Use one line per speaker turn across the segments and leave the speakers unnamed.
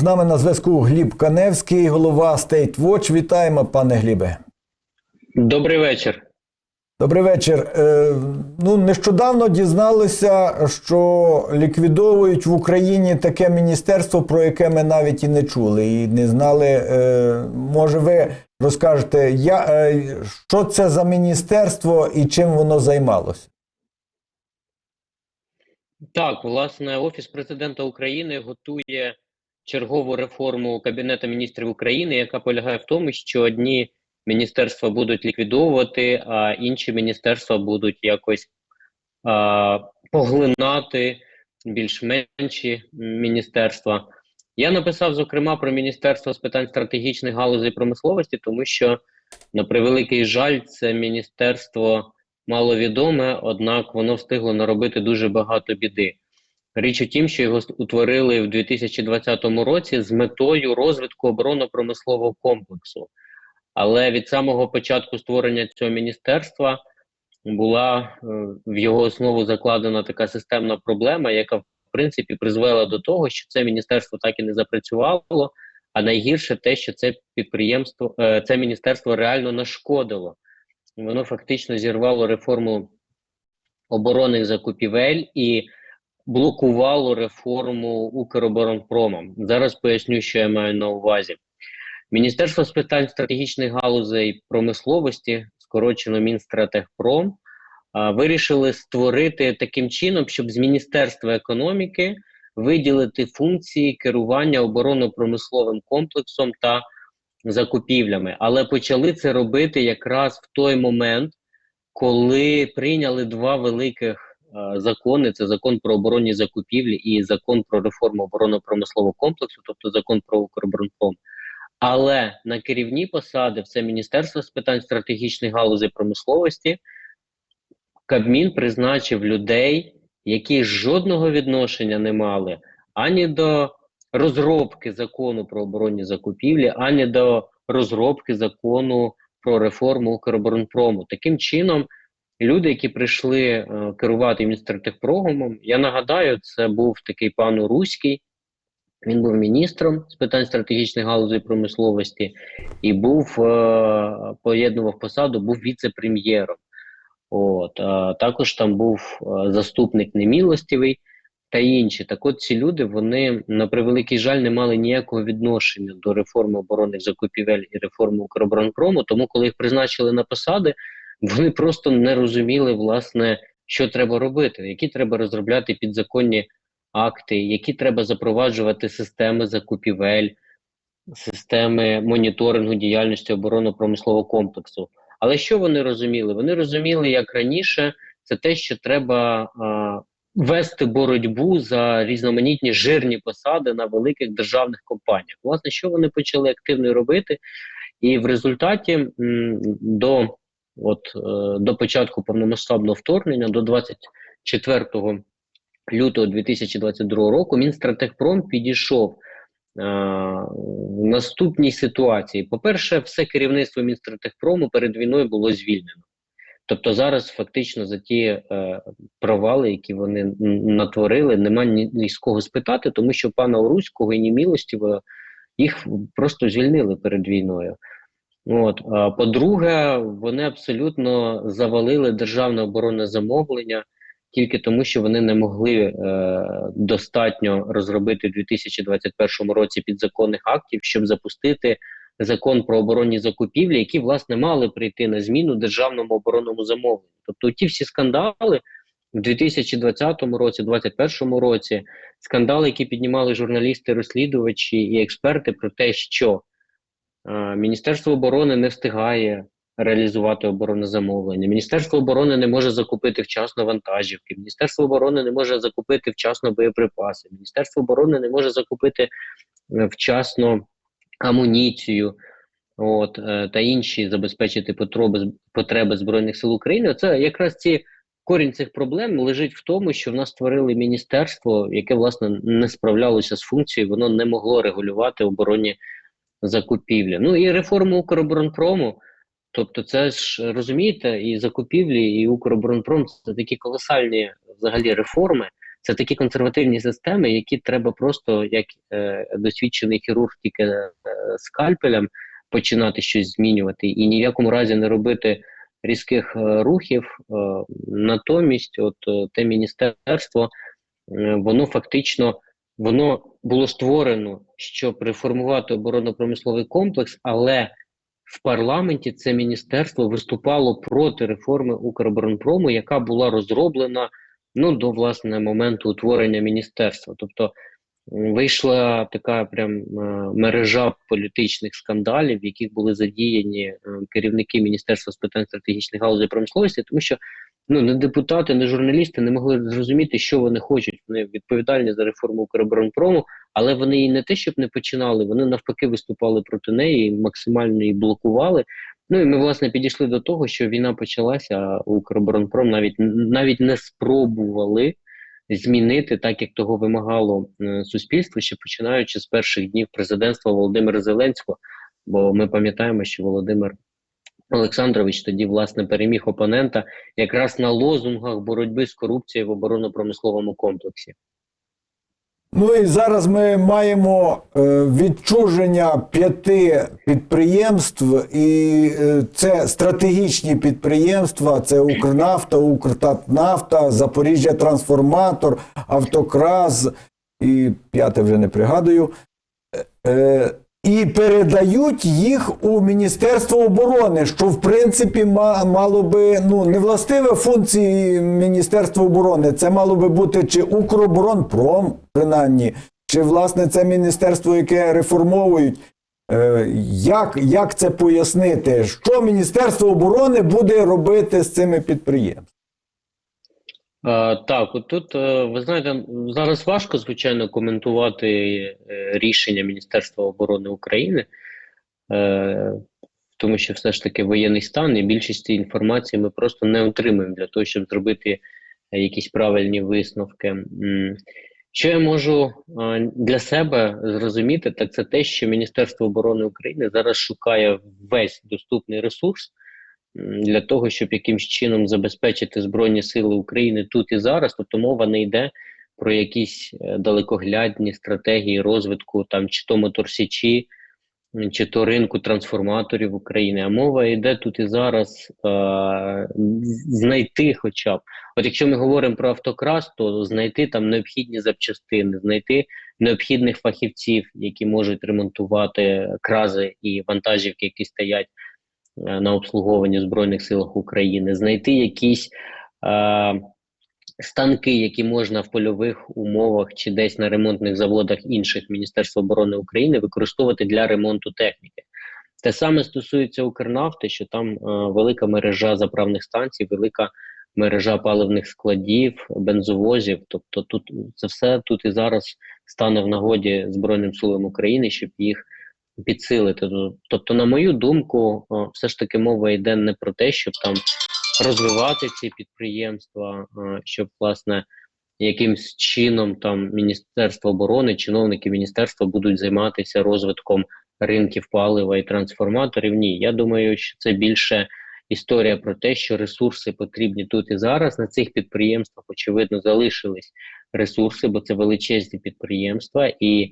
З нами на зв'язку Гліб Каневський, голова State Watch. Вітаємо, пане Глібе.
Добрий вечір.
Добрий вечір. Е, ну, нещодавно дізналися, що ліквідовують в Україні таке міністерство, про яке ми навіть і не чули, і не знали. Е, може, ви розкажете, я, е, що це за міністерство і чим воно займалося?
Так, власне, Офіс президента України готує чергову реформу Кабінету міністрів України, яка полягає в тому, що одні міністерства будуть ліквідовувати, а інші міністерства будуть якось а, поглинати більш-менші міністерства. Я написав, зокрема, про Міністерство з питань стратегічних галузей промисловості, тому що, на превеликий жаль, це міністерство маловідоме, однак воно встигло наробити дуже багато біди. Річ у тім, що його утворили в 2020 році з метою розвитку оборонно-промислового комплексу. Але від самого початку створення цього міністерства була е, в його основу закладена така системна проблема, яка в принципі призвела до того, що це міністерство так і не запрацювало. А найгірше те, що це підприємство, е, це міністерство реально нашкодило. Воно фактично зірвало реформу оборонних закупівель і блокувало реформу Укроборонпромом. Зараз поясню, що я маю на увазі. Міністерство з питань стратегічних галузей промисловості, скорочено Мінстратегпром, вирішили створити таким чином, щоб з Міністерства економіки виділити функції керування оборонно-промисловим комплексом та закупівлями. Але почали це робити якраз в той момент, коли прийняли два великих закони: це закон про оборонні закупівлі і закон про реформу оборонно-промислового комплексу, тобто закон про Укроборонпром. Але на керівні посади в це Міністерство з питань стратегічних галузей промисловості Кабмін призначив людей, які жодного відношення не мали ані до розробки закону про оборонні закупівлі, ані до розробки закону про реформу Укроборонпрому. Таким чином, люди, які прийшли е, керувати Мінстратегпромом, я нагадаю, це був такий пан Руський. Він був міністром з питань стратегічних галузей промисловості і був е, поєднував посаду, був віце-прем'єром. От а також там був е, заступник немілостивий та інші. Так, от ці люди вони на превеликий жаль не мали ніякого відношення до реформи оборонних закупівель і реформи Укроборонпрому. Тому, коли їх призначили на посади, вони просто не розуміли, власне, що треба робити, які треба розробляти підзаконні акти, які треба запроваджувати системи закупівель, системи моніторингу діяльності оборонно-промислового комплексу. Але що вони розуміли? Вони розуміли, як раніше, це те, що треба а, вести боротьбу за різноманітні жирні посади на великих державних компаніях. Власне, що вони почали активно робити, і в результаті м, до от, е, до початку повномасштабного вторгнення, до 24 лютого 2022 року, Мінстратегпром підійшов е, в наступній ситуації. По-перше, все керівництво Мінстратегпрому перед війною було звільнено. Тобто зараз фактично за ті е, провали, які вони натворили, немає ні, ні з кого спитати, тому що пана Оруського і Німілостіва їх просто звільнили перед війною. От, по-друге, вони абсолютно завалили державне оборонне замовлення тільки тому, що вони не могли е, достатньо розробити в 2021 році підзаконних актів, щоб запустити закон про оборонні закупівлі, які власне мали прийти на зміну державному оборонному замовленню. Тобто, ті всі скандали в 2020 році, 2021 році, скандали, які піднімали журналісти, розслідувачі і експерти про те, що Міністерство оборони не встигає реалізувати оборонне замовлення. Міністерство оборони не може закупити вчасно вантажівки. Міністерство оборони не може закупити вчасно боєприпаси. Міністерство оборони не може закупити е, вчасно амуніцію. От е, та інші забезпечити потреби збройних сил України. Це якраз ці корінь цих проблем лежить в тому, що в нас створили міністерство, яке власне не справлялося з функцією, воно не могло регулювати оборонні закупівлі. Ну і реформу Укроборонпрому. Тобто, це ж розумієте, і закупівлі, і Укроборонпром це такі колосальні взагалі реформи. Це такі консервативні системи, які треба просто як е, досвідчений хірург тільки е, скальпелем починати щось змінювати, і ні в якому разі не робити різких е, рухів. Е, натомість, от е, те міністерство, е, воно фактично воно було створено, щоб реформувати оборонно-промисловий комплекс, але в парламенті це міністерство виступало проти реформи Укроборонпрому, яка була розроблена ну до власне моменту утворення міністерства. Тобто вийшла така прям е, мережа політичних скандалів, в яких були задіяні е, керівники міністерства з питань стратегічних галузей промисловості, тому що ну не депутати, не журналісти не могли зрозуміти, що вони хочуть. Вони відповідальні за реформу Укроборонпрому, але вони її не те, щоб не починали, вони навпаки виступали проти неї, максимально її блокували. Ну і ми власне підійшли до того, що війна почалася, а Укроборонпром навіть навіть не спробували змінити так, як того вимагало е, суспільство, ще починаючи з перших днів президентства Володимира Зеленського. Бо ми пам'ятаємо, що Володимир Олександрович тоді власне переміг опонента якраз на лозунгах боротьби з корупцією в оборонно-промисловому комплексі.
Ну і зараз ми маємо е, відчуження п'яти підприємств, і е, це стратегічні підприємства: це Укрнафта, Укртатнафта, Запоріжжя Трансформатор, Автокраз і п'яте вже не пригадую. І передають їх у Міністерство оборони, що в принципі мало би ну не властиве функції Міністерства оборони. Це мало би бути чи Укроборонпром, принаймні, чи власне це міністерство, яке реформовують. Е, як, як це пояснити? Що Міністерство оборони буде робити з цими підприємствами?
Е, так, от тут е, ви знаєте, зараз важко звичайно коментувати е, рішення Міністерства оборони України, тому що все ж таки воєнний стан і більшість цієї інформації ми просто не отримуємо для того, щоб зробити якісь правильні висновки. Що я можу для себе зрозуміти, так це те, що Міністерство оборони України зараз шукає весь доступний ресурс для того, щоб якимсь чином забезпечити Збройні Сили України тут і зараз. Тобто мова не йде про якісь е, далекоглядні стратегії розвитку, там чи то моторсічі, чи то ринку трансформаторів України. А мова йде тут і зараз е, знайти, хоча б. От якщо ми говоримо про автокрас, то знайти там необхідні запчастини, знайти необхідних фахівців, які можуть ремонтувати крази і вантажівки, які стоять на обслуговуванні в Збройних силах України, знайти якісь е, станки, які можна в польових умовах чи десь на ремонтних заводах інших Міністерства оборони України використовувати для ремонту техніки. Те саме стосується Укрнафти, що там е, велика мережа заправних станцій, велика мережа паливних складів, бензовозів. Тобто, тут це все тут і зараз стане в нагоді Збройним силам України, щоб їх підсилити. Тобто, на мою думку, все ж таки мова йде не про те, щоб там розвивати ці підприємства, щоб власне якимсь чином там Міністерство оборони, чиновники міністерства будуть займатися розвитком ринків палива і трансформаторів. Ні, я думаю, що це більше історія про те, що ресурси потрібні тут і зараз. На цих підприємствах, очевидно, залишились ресурси, бо це величезні підприємства. І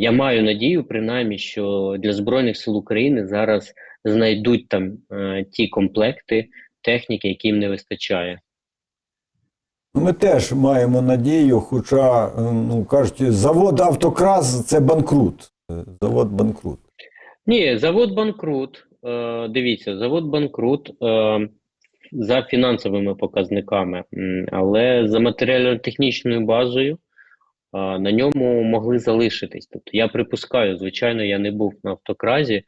я маю надію, принаймні, що для Збройних сил України зараз знайдуть там е, ті комплекти техніки, яким не вистачає.
Ми теж маємо надію, хоча, е, ну кажуть, завод Автокраз це банкрут. Е, Завод банкрут.
Ні, завод банкрут. Е, дивіться, завод банкрут е, за фінансовими показниками, але за матеріально-технічною базою е, на ньому могли залишитись. Тобто я припускаю, звичайно, я не був на автокразі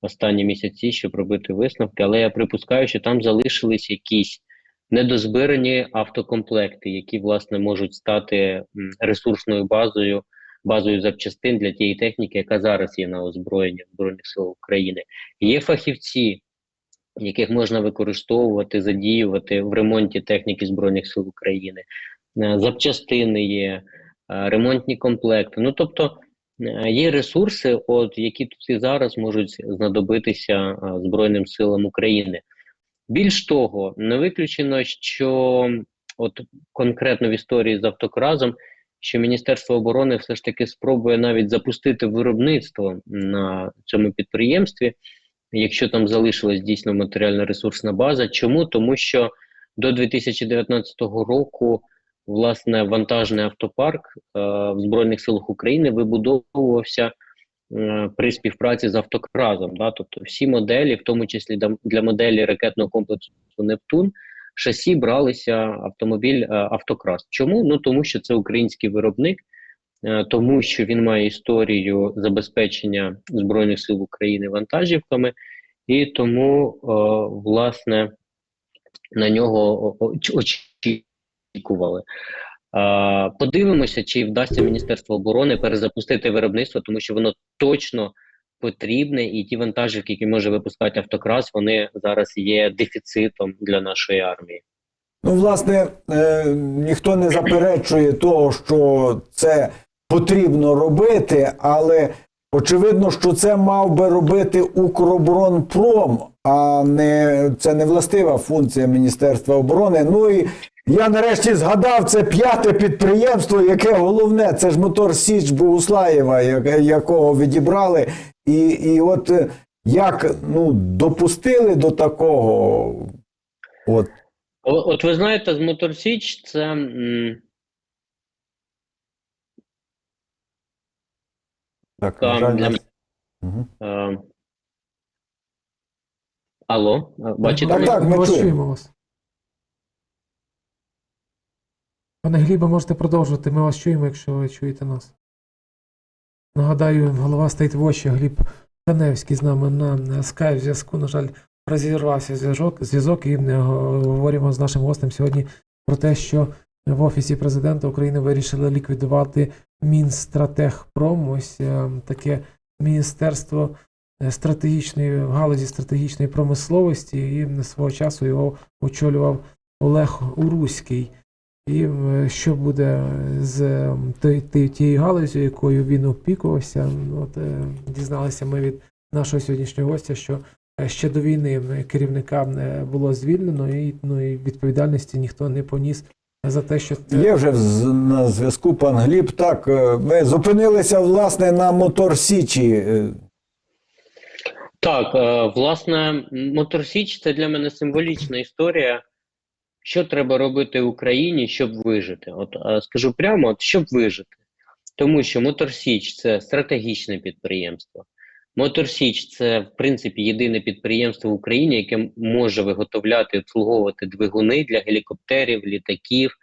останні місяці, щоб робити висновки, але я припускаю, що там залишились якісь недозбирані автокомплекти, які власне можуть стати ресурсною базою, базою запчастин для тієї техніки, яка зараз є на озброєнні Збройних сил України. Є фахівці, яких можна використовувати, задіювати в ремонті техніки Збройних сил України. Е, Запчастини є, ремонтні комплекти. Ну тобто е, є ресурси, от які тут і зараз можуть знадобитися е, Збройним силам України. Більш того, не виключено, що от конкретно в історії з автокразом, що Міністерство оборони все ж таки спробує навіть запустити виробництво на цьому підприємстві, якщо там залишилась дійсно матеріально-ресурсна база. Чому? Тому що до 2019 року власне вантажний автопарк е, в Збройних силах України вибудовувався е, при співпраці з автокразом. Да? Тобто всі моделі, в тому числі для моделі ракетного комплексу Нептун, шасі бралися автомобіль е, Автокрас. Чому? Ну тому що це український виробник, тому що він має історію забезпечення Збройних сил України вантажівками, і тому, власне, на нього о- о- очікували. Подивимося, чи вдасться Міністерство оборони перезапустити виробництво, тому що воно точно потрібне, і ті вантажівки, які може випускати автокрас, вони зараз є дефіцитом для нашої армії.
Ну, власне, е, ніхто не заперечує того, що це потрібно робити, але очевидно, що це мав би робити Укроборонпром, а не це не властива функція Міністерства оборони. Ну і я нарешті згадав це п'яте підприємство, яке головне, це ж мотор Січ Богуслаєва, якого відібрали. І, і от е, як ну, допустили до такого. От
От ви знаєте, з Мотор Січ це.
так,
Там
на жаль,
для
нас- Мгм.
Е, Алло, е, бачите?
Так, так, ми чуємо
вас. Пане Глібе, можете продовжувати. Ми вас чуємо, якщо ви чуєте нас. Нагадаю, голова State Watch Гліб Таневський з нами на скайп зв'язку. На жаль, розірвався зв'язок, зв'язок і е, говоримо з нашим гостем сьогодні про те, що в Офісі президента України вирішили ліквідувати Мінстратегпром. Ось е, таке міністерство е, стратегічної галузі стратегічної промисловості, і свого часу його очолював Олег Уруський. І е, що буде з е, тією галузю, якою він опікувався, от е, дізналися ми від нашого сьогоднішнього гостя, що ще до війни керівника було звільнено, і ну і відповідальності ніхто не поніс за те, що це-
Є вже на зв'язку пан Гліб. Так, ми зупинилися власне на мотор Січі.
Так, власне, Мотор Січ це для мене символічна історія. Що треба робити Україні, щоб вижити? От е, скажу прямо, от щоб вижити. Тому що Мотор Січ це стратегічне підприємство. Мотор Січ це, в принципі, єдине підприємство в Україні, яке може виготовляти і обслуговувати двигуни для гелікоптерів, літаків,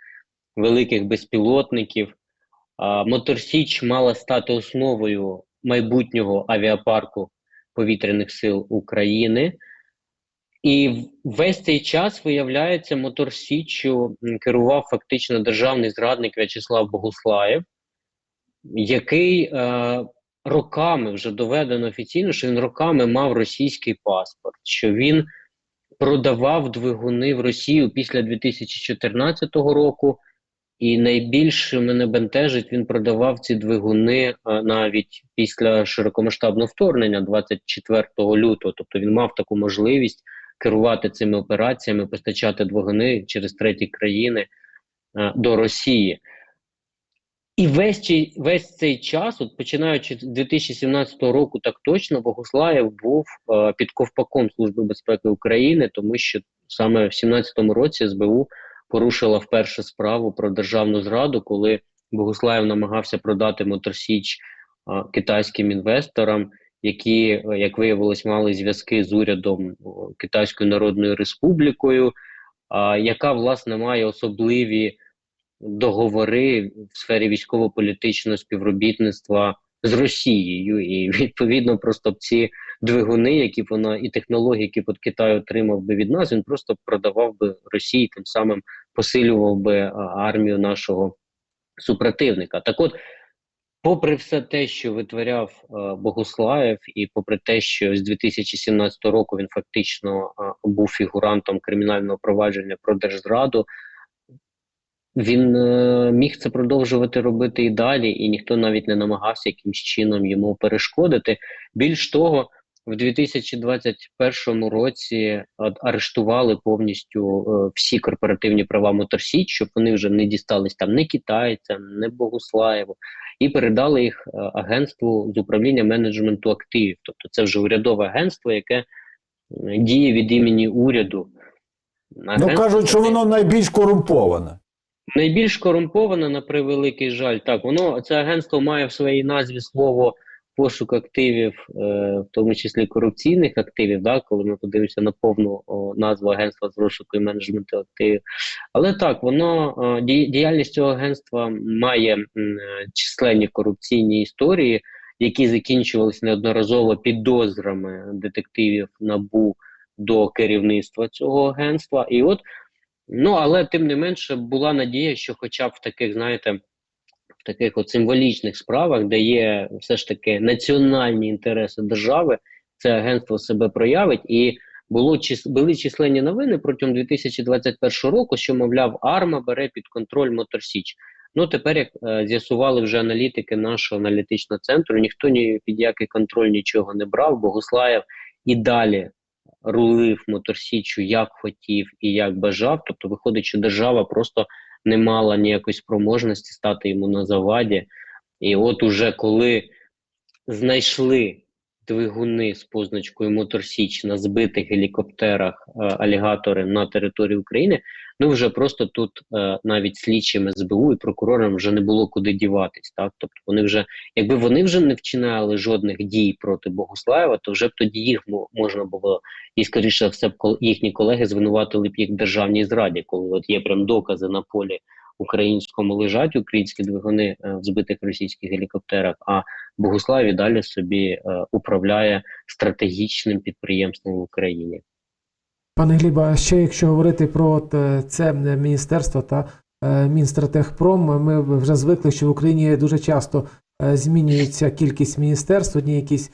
великих безпілотників. А, Мотор Січ мала стати основою майбутнього авіапарку повітряних сил України. І весь цей час, виявляється, Мотор Січчю керував фактично державний зрадник В'ячеслав Богуслаєв, який е, роками вже доведено офіційно, що він роками мав російський паспорт, що він продавав двигуни в Росію після 2014 року. І найбільше мене бентежить, він продавав ці двигуни е, навіть після широкомасштабного вторгнення 24 лютого. Тобто він мав таку можливість керувати цими операціями, постачати двигуни через треті країни е, до Росії. І весь, весь цей час, от починаючи з 2017 року, так точно Богуслаєв був е, під ковпаком Служби безпеки України, тому що саме в 2017 році СБУ порушила вперше справу про державну зраду, коли Богуслаєв намагався продати Моторсіч а, китайським інвесторам, які, е, як виявилось, мали зв'язки з урядом Китайською Народною Республікою, яка власне має особливі договори в сфері військово-політичного співробітництва з Росією, і відповідно просто ці двигуни, які вона і технології, які от Китай отримав би від нас, він просто продавав би Росії, тим самим посилював би армію нашого супротивника. Так от, попри все те, що витворяв е, Богуслаєв, і попри те, що з 2017 року він фактично е, був фігурантом кримінального провадження про держзраду, він е, міг це продовжувати робити і далі, і ніхто навіть не намагався якимсь чином йому перешкодити. Більш того, в 2021 році арештували повністю е, всі корпоративні права Моторсіч, щоб вони вже не дістались там не китайцям, не Богуслаєву, і передали їх е, агентству з управління менеджменту активів. Тобто це вже урядове агентство, яке е, діє від імені уряду.
Ну кажуть, що воно найбільш корумповане.
Найбільш корумповане, на превеликий жаль. Так, воно це агентство має в своїй назві слово пошук активів, е, в тому числі корупційних активів. Да, коли ми подивимося на повну назву агентства з розшуку і менеджменту активів. Але так, воно е, діяльність цього агентства має е, численні корупційні історії, які закінчувалися неодноразово підозрами детективів НАБУ до керівництва цього агентства. І от Ну, але тим не менше була надія, що хоча б в таких, знаєте, таких от символічних справах, де є все ж таки національні інтереси держави, це агентство себе проявить. І було були численні новини протягом 2021 року, що, мовляв, АРМА бере під контроль Моторсіч. Ну, тепер, як е, з'ясували вже аналітики нашого аналітичного центру, ніхто ні під який контроль нічого не брав. Богуслаєв і далі рулив Моторсічу як хотів і як бажав. Тобто, виходить, що держава просто не мала ніякої спроможності стати йому на заваді. І от уже коли знайшли двигуни з позначкою Моторсіч на збитих гелікоптерах е, алігатори на території України, ну вже просто тут е, навіть слідчим СБУ і прокурорам вже не було куди діватись. Так, тобто вони вже, якби вони вже не вчиняли жодних дій проти Богуслаєва, то вже б тоді їх мо- можна було і скоріше все б їхні колеги звинуватили б їх державній зраді, коли от є прям докази на полі українському лежать українські двигуни е, в збитих російських гелікоптерах. А Богуслав і далі собі е, управляє стратегічним підприємством в Україні.
Пане Глібе, а ще якщо говорити про е, це міністерство та Мінстратегпром, ми вже звикли, що в Україні дуже часто змінюється кількість міністерств, одні якісь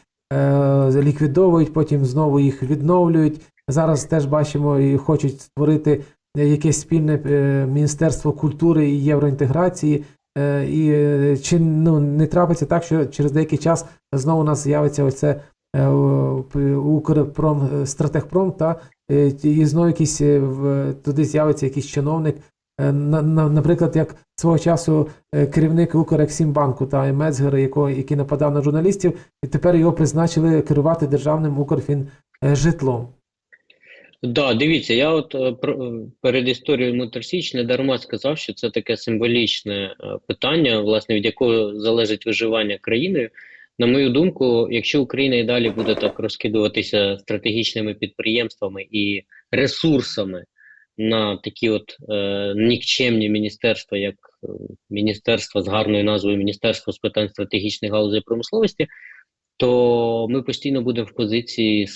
ліквідовують, потім знову їх відновлюють. Зараз теж бачимо і хочуть створити якесь спільне е, міністерство культури і євроінтеграції. Е, І е, чи ну не трапиться так, що через деякий час знову у нас з'явиться оце е, Укрпром е, стратегпром та е, і знову якийсь е, туди з'явиться якийсь чиновник. Е, На, на, наприклад, як свого часу е, керівник Укрексімбанку та Мецгер, який нападав на журналістів, і тепер його призначили керувати державним Укрфінжитлом.
Да, дивіться, я от е, про- е, перед історією Моторсіч не дарма сказав, що це таке символічне е, питання, власне, від якого залежить виживання країни. На мою думку, якщо Україна і далі буде так розкидуватися стратегічними підприємствами і ресурсами на такі от е, нікчемні міністерства, як міністерство з гарною назвою Міністерство з питань стратегічних галузей промисловості, то ми постійно будемо в позиції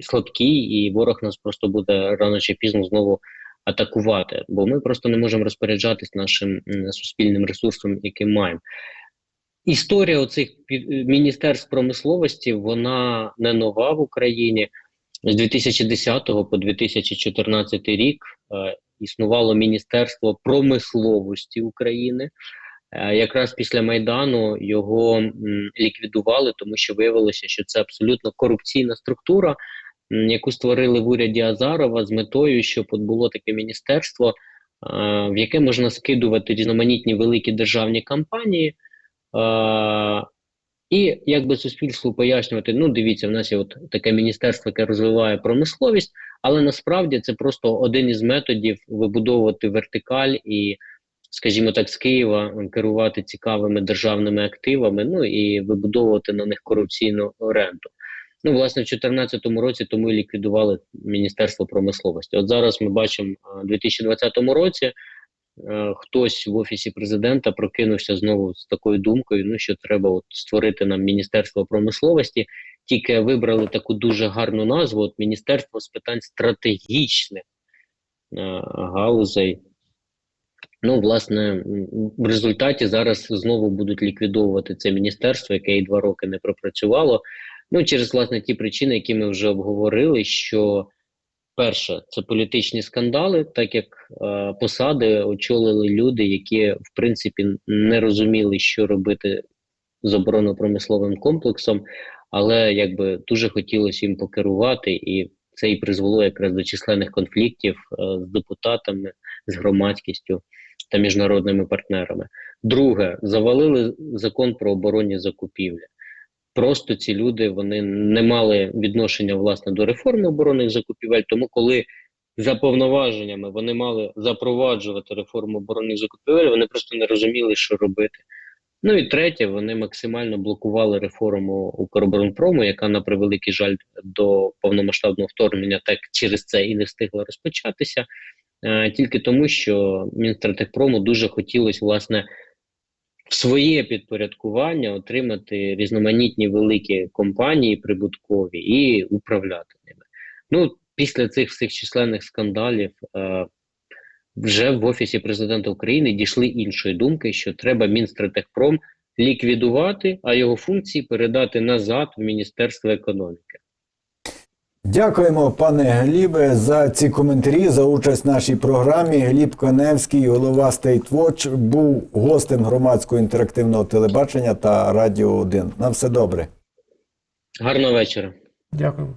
слабкій, і ворог нас просто буде рано чи пізно знову атакувати, бо ми просто не можемо розпоряджатись нашим суспільним ресурсом, який маємо. Історія оцих міністерств промисловості вона не нова в Україні. З 2010 по 2014 рік е, існувало Міністерство промисловості України. Е, Якраз після Майдану його ліквідували, тому що виявилося, що це абсолютно корупційна структура, яку створили в уряді Азарова з метою, щоб от було таке міністерство, е, в яке можна скидувати різноманітні великі державні кампанії. Е, і якби суспільству пояснювати, ну дивіться, в нас є от таке міністерство, яке розвиває промисловість, але насправді це просто один із методів вибудовувати вертикаль і, скажімо так, з Києва керувати цікавими державними активами, ну і вибудовувати на них корупційну ренту. Ну, власне, в 2014 році тому і ліквідували Міністерство промисловості. От зараз ми бачимо у 2020 році. е, Хтось в офісі президента прокинувся знову з такою думкою: ну що треба от створити нам міністерство промисловості, тільки вибрали таку дуже гарну назву: от Міністерство з питань стратегічних е, галузей. Ну, власне, в результаті зараз знову будуть ліквідовувати це міністерство, яке і два роки не пропрацювало. Ну, через власне ті причини, які ми вже обговорили, що перше, це політичні скандали, так як е, посади очолили люди, які в принципі не розуміли, що робити з оборонно-промисловим комплексом. але якби дуже хотілося їм покерувати, і це і призвело якраз до численних конфліктів е, з депутатами, з громадськістю та міжнародними партнерами. Друге, завалили закон про оборонні закупівлі. Просто ці люди вони не мали відношення власне до реформи оборонних закупівель. Тому, коли за повноваженнями вони мали запроваджувати реформу оборонних закупівель, вони просто не розуміли, що робити. Ну і третє, вони максимально блокували реформу Укроборонпрому, яка на превеликий жаль до повномасштабного вторгнення так через це і не встигла розпочатися. Е, тільки тому, що Мінстратегпрому дуже хотілося власне в своє підпорядкування отримати різноманітні великі компанії прибуткові і управляти ними. Ну, після цих всіх численних скандалів е, вже в Офісі президента України дійшли іншої думки, що треба Мінстратегпром ліквідувати, а його функції передати назад в Міністерство економіки.
Дякуємо, пане Глібе, за ці коментарі, за участь в нашій програмі. Гліб Коневський, голова State Watch, був гостем громадського інтерактивного телебачення та Радіо 1. На все добре.
Гарного вечора.
Дякуємо.